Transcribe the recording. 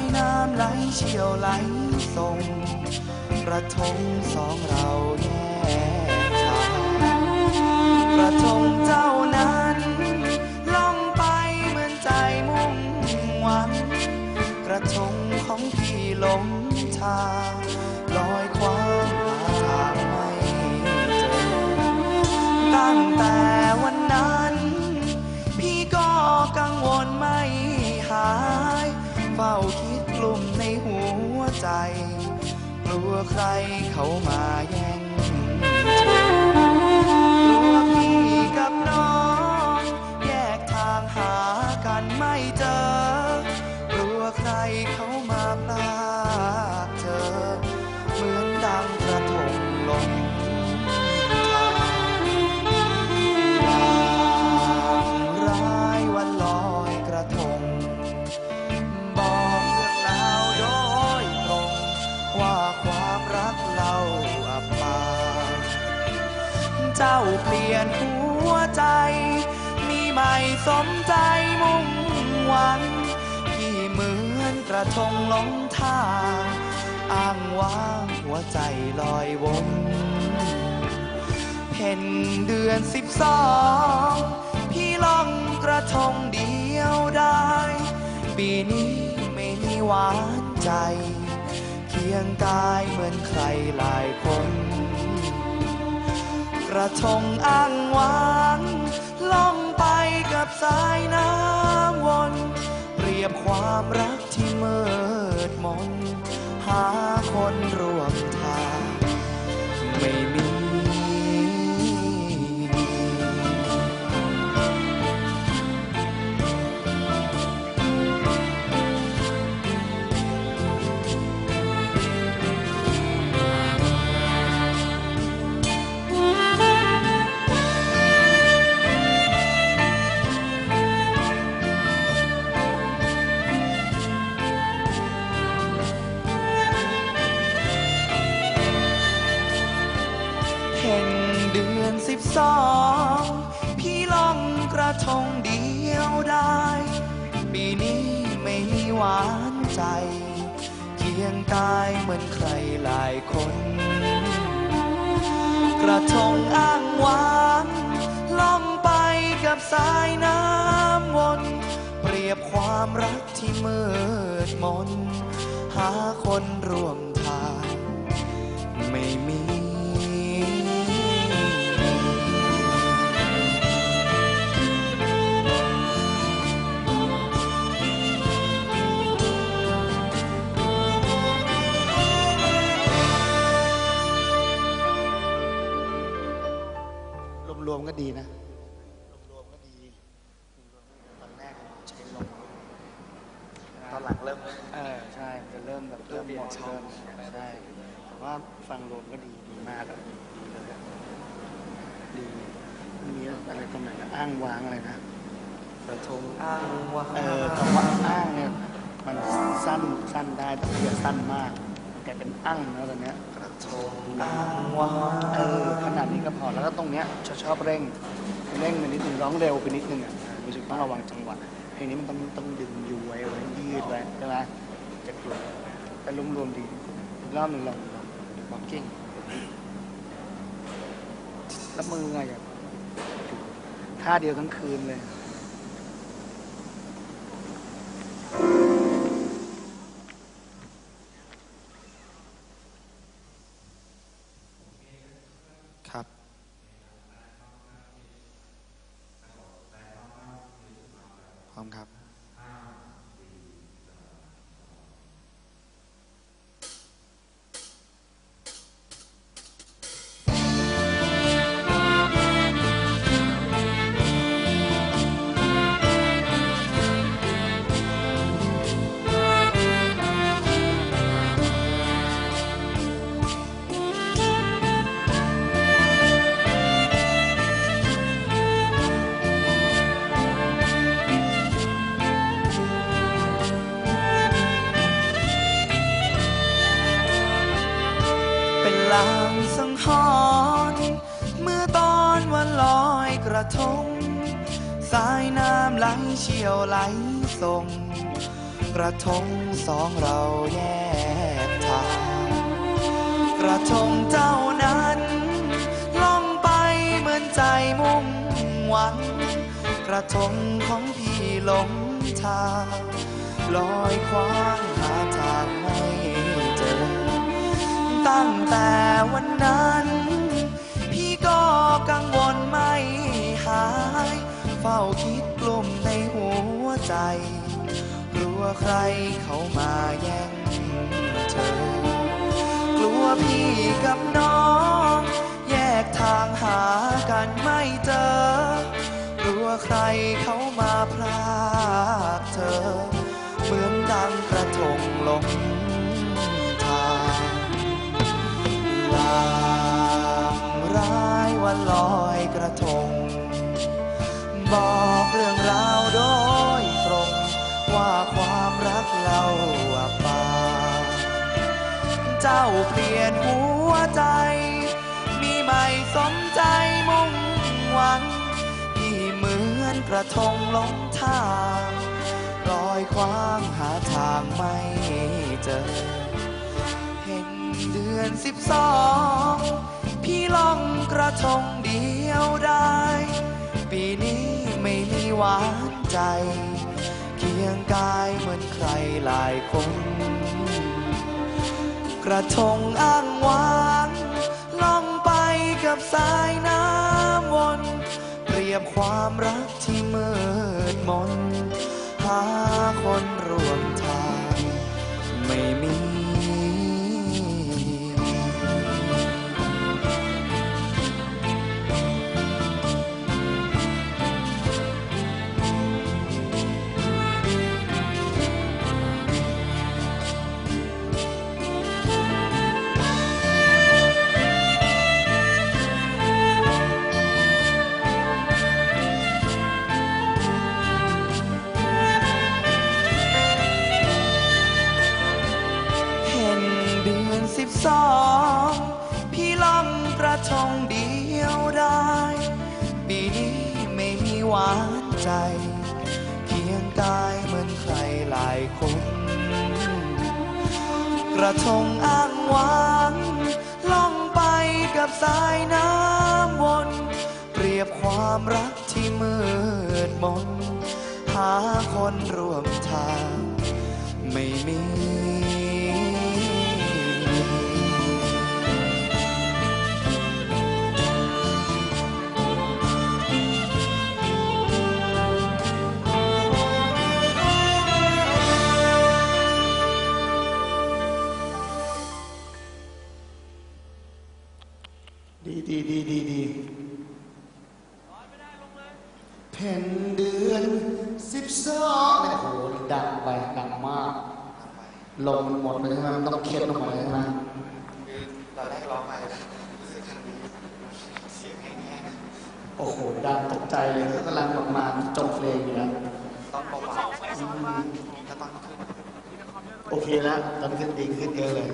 ายน้ำไหลเชี่ยวไหลส่งกระทงสองเราแยกทางกระทงเจ้านั้นล่องไปเหมือนใจมุ่งหวังกระทงของพี่หลงทาง ใครเขามาแย่ง เปลี่ยนหัวใจ มีใหม่สมใจมุ่งหวังที่เหมือนกระทงหลงทางอ้างว้างหัวใจลอยวนเห็นเดือนสิบสองพี่ล่องกระทงเดียวได้ ปีนี้ไม่มีหวานใจ เคียงกายเหมือนใครหลายคน ระทงอ้างวางล่องไปกับสายน้ำวนเปรียบความรักที่มืดมน หาคนร่วมทาง ใจเคียงตายเหมือนใครหลายคน กระทงอ้างว้างล่องไปกับสายน้ำวน เปรียบความรักที่มืดมน หาคนร่วม รวมๆก็ดีนะรวมๆก็ดีตอนแรกใช้ลมตอนหลังเริ่มเออใช่จะเริ่มแบบเริ่มเปลี่ยนมองช่องเริ่มใช่แต่ว่าฟังรวมก็ดีดีมากอะดีเลยอะดีมีอะไรตรงไหนนะอ้างว้างอะไรนะกระทงอ้างว้างเออคำว่าอ้างเนี่ยมันสั้นสั้นได้แต่อย่าสั้นมากแกลายเป็นอ้างแล้วตอนเนี้ย อ้างว้าเออขนาดนี้ก็พอแล้วก็ตรงเนี้ยชอบชอบเร่งเร่งไปนิดนึงร้องเร็วไปนิดนึงอะรู้สึกต้องระวังจังหวะเพลงนี้มันต้องต้องดึงอยู่ไว้ไว้ยืดไว้ใช่ไหมจะกลัวแต่รวมๆดีอีรอบหนึ่งลองลองลองกิ้งแล้วมือไงอย่าท่าเดียวทั้งคืนเลย ระทง สายน้ำไหลเชี่ยวไหลส่ง กระทงสองเราแยกทาง กระทงเจ้านั้นล่องไปเหมือนใจมุ่งหวัง กระทงของพี่หลงทางลอยคว้างหาทางไม่เจอ ตั้งแต่วันนั้น ก็กังวลไม่หาย เฝ้าคิดกลุ่มในหัวใจ กลัวใครเขามาแย่งเธอกลัวพี่กับน้อง แยกทางหากันไม่เจอ กลัวใครเขามาพลากเธอ เหมือนดังกระทงลง ทงบอกเรื่องราวโดยตรง ว่าความรักเราอับปางเจ้าเปลี่ยนหัวใจ มีไม่สมใจมุ่งหวังที่เหมือนกระทงหลงทางลอยคว้างหาทางไม่เจอ เห็นเดือนสิบสอง พี่ล่องกระทงเดียวได้ ปีนี้ไม่มีหวานใจ เคียงกายเหมือนใครหลายคน กระทงอ้างว้างล่องไปกับสายน้ำวนเปรียบความรักที่มืดมน หาคนร่วมทางไม่ ระทงเดียวได้ ปีนี้ไม่มีหวานใจเคียงกายเหมือนใครหลายคน กระทงอ้างว้างล่องไปกับสายน้ำวนเปรียบความรักที่มืดมน หาคนร่วมทาง ไม่มี ดีดีดีดีดีเพ่นเดือนสิบสองเนี่ยโอ้โหดังไปดังมากลมมันหมดเลยใช่ไหมมันต้องเค็ดลงมาเลยใช่ไหมตอนแรกร้องไปรู้สึกทางนี้เสียงแห้งโอ้โหดังตกใจเลยก็กำลังประมาณจบเพลงอยู่แล้วๆต้องเบาๆแล้วตอนขึ้นโอเคแล้วตอนนี้ขึ้นดีขึ้นเยอะเลย